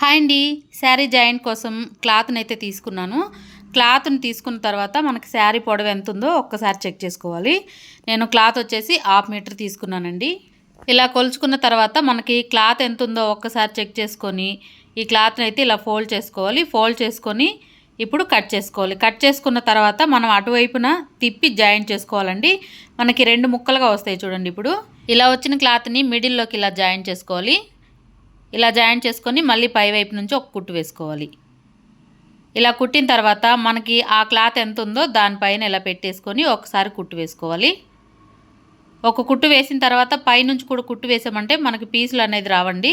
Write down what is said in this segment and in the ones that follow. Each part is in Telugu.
హాయ్ అండి. శారీ జాయింట్ కోసం క్లాత్ని అయితే తీసుకున్నాను. క్లాత్ని తీసుకున్న తర్వాత మనకి శారీ పొడవు ఎంత ఉందో ఒక్కసారి చెక్ చేసుకోవాలి. నేను క్లాత్ వచ్చేసి హాఫ్ మీటర్ తీసుకున్నానండి. ఇలా కొలుచుకున్న తర్వాత మనకి క్లాత్ ఎంత ఉందో ఒక్కసారి చెక్ చేసుకొని ఈ క్లాత్ని అయితే ఇలా ఫోల్డ్ చేసుకోవాలి. ఫోల్డ్ చేసుకొని ఇప్పుడు కట్ చేసుకోవాలి. కట్ చేసుకున్న తర్వాత మనం అటువైపున తిప్పి జాయింట్ చేసుకోవాలండి. మనకి రెండు ముక్కలుగా వస్తాయి చూడండి ఇప్పుడు. ఇలా వచ్చిన క్లాత్ని మిడిల్లోకి ఇలా జాయింట్ చేసుకోవాలి. ఇలా జాయింట్ చేసుకొని మళ్ళీ పై వైపు నుంచి ఒక కుట్టు వేసుకోవాలి. ఇలా కుట్టిన తర్వాత మనకి ఆ క్లాత్ ఎంత ఉందో దానిపైన ఇలా పెట్టేసుకొని ఒకసారి కుట్టు వేసుకోవాలి. ఒక కుట్టు వేసిన తర్వాత పైనుంచి కూడా కుట్టు వేసామంటే మనకి పీసులు అనేది రావండి.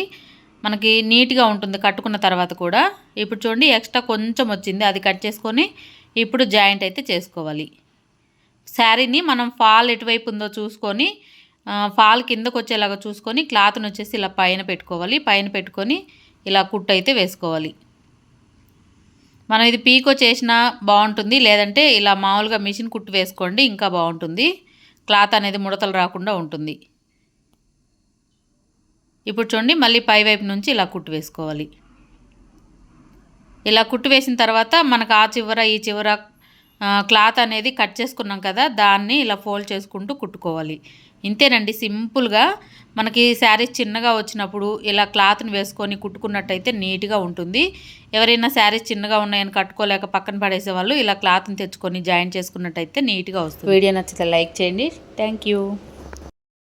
మనకి నీట్గా ఉంటుంది కట్టుకున్న తర్వాత కూడా. ఇప్పుడు చూడండి ఎక్స్ట్రా కొంచెం వచ్చింది. అది కట్ చేసుకొని ఇప్పుడు జాయింట్ అయితే చేసుకోవాలి. శారీని మనం ఫాల్ ఎటువైపు ఉందో చూసుకొని ఫాల్ కిందకు వచ్చేలాగా చూసుకొని క్లాత్ని వచ్చేసి ఇలా పైన పెట్టుకోవాలి. పైన పెట్టుకొని ఇలా కుట్టు అయితే వేసుకోవాలి. మనం ఇది పీకో చేసినా బాగుంటుంది. లేదంటే ఇలా మామూలుగా మిషన్ కుట్టు వేసుకోండి ఇంకా బాగుంటుంది. క్లాత్ అనేది ముడతలు రాకుండా ఉంటుంది. ఇప్పుడు చూడండి మళ్ళీ పై వైపు నుంచి ఇలా కుట్టు వేసుకోవాలి. ఇలా కుట్టు వేసిన తర్వాత మనకు ఆ చివర ఈ చివర క్లాత్ అనేది కట్ చేసుకున్నాం కదా దాన్ని ఇలా ఫోల్డ్ చేసుకుంటూ కుట్టుకోవాలి. ఇంతేనండి సింపుల్గా మనకి శారీస్ చిన్నగా వచ్చినప్పుడు ఇలా క్లాత్ని వేసుకొని కుట్టుకున్నట్టయితే నీట్గా ఉంటుంది. ఎవరైనా శారీస్ చిన్నగా ఉన్నాయని కట్టుకోలేక పక్కన పడేసే వాళ్ళు ఇలా క్లాత్ని తెచ్చుకొని జాయిన్ చేసుకున్నట్టయితే నీట్గా వస్తుంది. వీడియో నచ్చితే లైక్ చేయండి. Thank you